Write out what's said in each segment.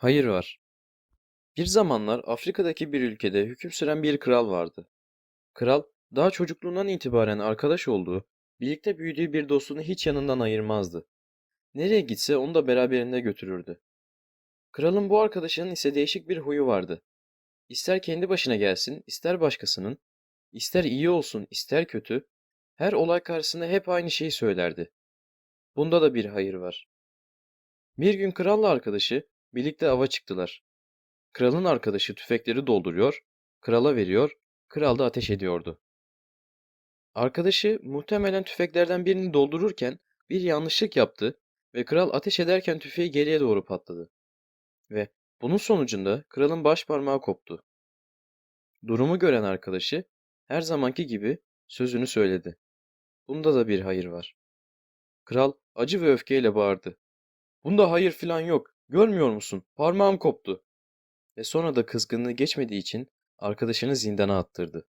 Hayır var. Bir zamanlar Afrika'daki bir ülkede hüküm süren bir kral vardı. Kral, daha çocukluğundan itibaren arkadaş olduğu, birlikte büyüdüğü bir dostunu hiç yanından ayırmazdı. Nereye gitse onu da beraberinde götürürdü. Kralın bu arkadaşının ise değişik bir huyu vardı. İster kendi başına gelsin, ister başkasının, ister iyi olsun, ister kötü, her olay karşısında hep aynı şeyi söylerdi. Bunda da bir hayır var. Bir gün kralla arkadaşı birlikte ava çıktılar. Kralın arkadaşı tüfekleri dolduruyor, krala veriyor, kral da ateş ediyordu. Arkadaşı muhtemelen tüfeklerden birini doldururken bir yanlışlık yaptı ve kral ateş ederken tüfeği geriye doğru patladı. Ve bunun sonucunda kralın baş parmağı koptu. Durumu gören arkadaşı her zamanki gibi sözünü söyledi. Bunda da bir hayır var. Kral acı ve öfkeyle bağırdı. Bunda hayır filan yok. Görmüyor musun? Parmağım koptu. Ve sonra da kızgınlığı geçmediği için arkadaşını zindana attırdı.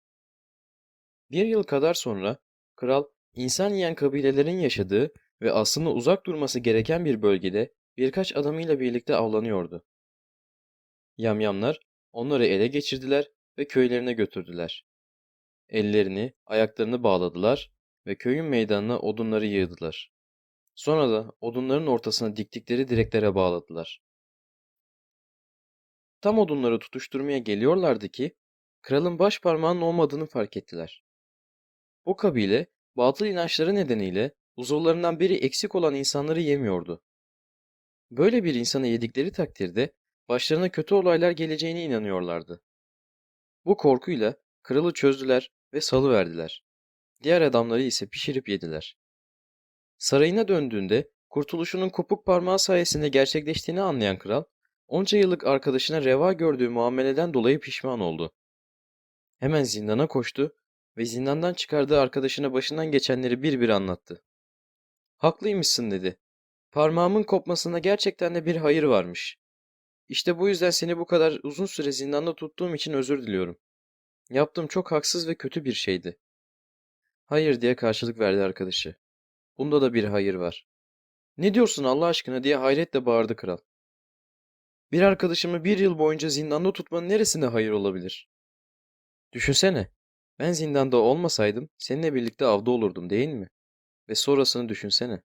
Bir yıl kadar sonra kral insan yiyen kabilelerin yaşadığı ve aslında uzak durması gereken bir bölgede birkaç adamıyla birlikte avlanıyordu. Yamyamlar onları ele geçirdiler ve köylerine götürdüler. Ellerini, ayaklarını bağladılar ve köyün meydanına odunları yığdılar. Sonra da odunların ortasına diktikleri direklere bağladılar. Tam odunları tutuşturmaya geliyorlardı ki kralın baş parmağının olmadığını fark ettiler. Bu kabile batıl inançları nedeniyle uzuvlarından biri eksik olan insanları yemiyordu. Böyle bir insanı yedikleri takdirde başlarına kötü olaylar geleceğine inanıyorlardı. Bu korkuyla kralı çözdüler ve salıverdiler. Diğer adamları ise pişirip yediler. Sarayına döndüğünde kurtuluşunun kopuk parmağı sayesinde gerçekleştiğini anlayan kral, onca yıllık arkadaşına reva gördüğü muameleden dolayı pişman oldu. Hemen zindana koştu ve zindandan çıkardığı arkadaşına başından geçenleri bir bir anlattı. Haklıymışsın dedi. Parmağımın kopmasında gerçekten de bir hayır varmış. İşte bu yüzden seni bu kadar uzun süre zindanda tuttuğum için özür diliyorum. Yaptığım çok haksız ve kötü bir şeydi. Hayır diye karşılık verdi arkadaşı. Bunda da bir hayır var. Ne diyorsun Allah aşkına diye hayretle bağırdı kral. Bir arkadaşımı bir yıl boyunca zindanda tutmanın neresinde hayır olabilir? Düşünsene, ben zindanda olmasaydım seninle birlikte avda olurdum değil mi? Ve sonrasını düşünsene.